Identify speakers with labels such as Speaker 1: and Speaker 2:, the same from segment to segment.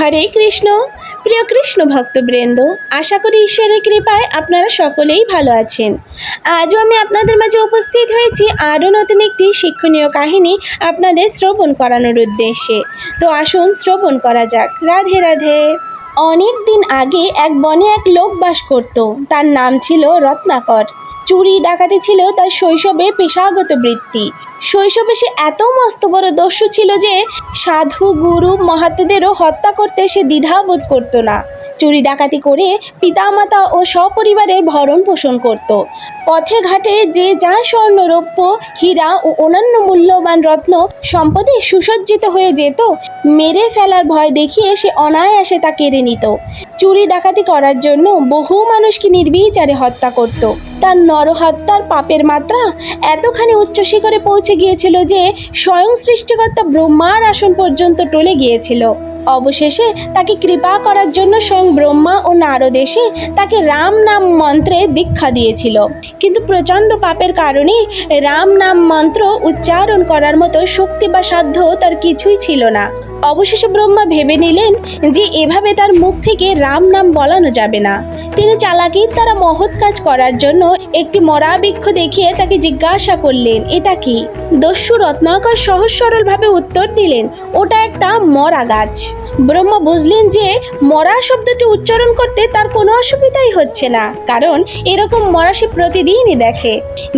Speaker 1: হরে কৃষ্ণ। প্রিয় কৃষ্ণ ভক্তবৃন্দ, আশা করি ঈশ্বরের কৃপায় আপনারা সকলেই ভালো আছেন। আজও আমি আপনাদের মাঝে উপস্থিত হয়েছি আরও নতুন একটি শিক্ষণীয় কাহিনী আপনাদের শ্রবণ করানোর উদ্দেশ্যে। তো আসুন শ্রবণ করা যাক। রাধে রাধে। অনেক দিন আগে এক বনে এক লোক বাস করত। তার নাম ছিল রত্নাকর। চুরি ডাকাতি ছিল তার শৈশবে পেশাগত বৃত্তি। শৈশবে সে এত মস্ত বড় দস্যু ছিল যে সাধু, গুরু, মহাত্মাদেরও হত্যা করতে সে দ্বিধাবোধ করতো না। চুরি ডাকাতি করে পিতামাতা ও সপরিবারের ভরণ পোষণ করত। পথে ঘাটে যে যা স্বর্ণ, রৌপ্য, হীরা ও অন্যান্য মূল্যবান রত্ন সম্পদে সুসজ্জিত হয়ে যেত, মেরে ফেলার ভয় দেখিয়ে সে অনায়াসে তা কেড়ে নিত। চুরি ডাকাতি করার জন্য বহু মানুষকে নির্বিচারে হত্যা করত। তার নরহত্যার পাপের মাত্রা এতখানি উচ্চ শিখরে পৌঁছে গিয়েছিল যে স্বয়ং সৃষ্টিকর্তা ব্রহ্মার আসন পর্যন্ত টলে গিয়েছিল। অবশেষে তাকে কৃপা করার জন্য স্বয়ং ব্রহ্মা ও নারদ এসে তাকে রাম নাম মন্ত্রে দীক্ষা দিয়েছিল। কিন্তু প্রচণ্ড পাপের কারণে রাম নাম মন্ত্র উচ্চারণ করার মতো শক্তি বা সাধ্য তার কিছুই ছিল না। অবশেষে ব্রহ্মা ভেবে নিলেন যে এভাবে তার মুখ থেকে রাম নাম বলানো যাবে না। তিনি চালাকির তারা মহৎ কাজ করার জন্য একটি মরা বৃক্ষ দেখিয়ে তাকে জিজ্ঞাসা করলেন, এটা কি? দস্যু রত্নাকর সহজ সরলভাবে উত্তর দিলেন, ওটা একটা মরা গাছ ব্রহ্মা বুঝলেন যে মরা শব্দটি উচ্চারণ করতে তার কোনো অসুবিধাই হচ্ছে না, কারণ এরকম মরা সে প্রতিদিনই দেখে।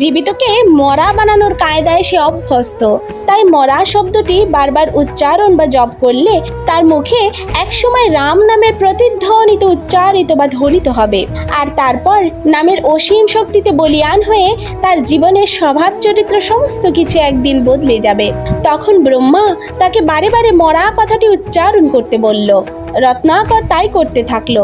Speaker 1: জীবিতকে মরা বানানোর কায়দায় সে অভ্যস্ত। তাই মরা শব্দটি বারবার উচ্চারণ বা জপ করলে তার মুখে একসময় রাম নামের প্রতিধ্বনিত, উচ্চারিত বা ধ্বনিত হবে। আর তারপর নামের অসীম শক্তিতে বলিয়ান হয়ে তার জীবনের স্বভাব চরিত্র সমস্ত কিছু একদিন বদলে যাবে। তখন ব্রহ্মা তাকে বারে বারে মরা কথাটি উচ্চারণ করতে বলল। রত্নাকর তাই করতে থাকল।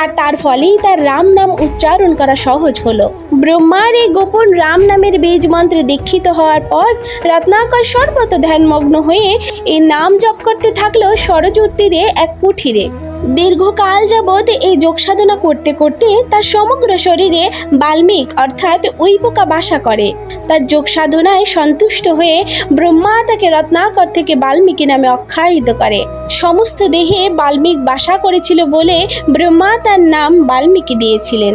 Speaker 1: আর তার ফলেই তার রাম নাম উচ্চারণ করা সহজ হলো। ব্রহ্মার এই গোপন রাম নামের বীজ মন্ত্রে দীক্ষিত হওয়ার পর রত্নাকর সর্বত ধ্যানমগ্ন হয়ে এই নাম জপ করতে থাকল সরজুর তীরে এক কুঠিরে। দীর্ঘকাল যাবৎ এই যোগ সাধনা করতে করতে তার সমগ্র শরীরে বাল্মিক অর্থাৎ উই পোকা বাসা করে। তার যোগ সাধনায় সন্তুষ্ট হয়ে ব্রহ্মা তাকে রত্নাকর থেকে বাল্মীকি নামে আখ্যায়িত করে। সমস্ত দেহে বাল্মিক বাসা করেছিল বলে ব্রহ্মা তার নাম বাল্মীকি দিয়েছিলেন।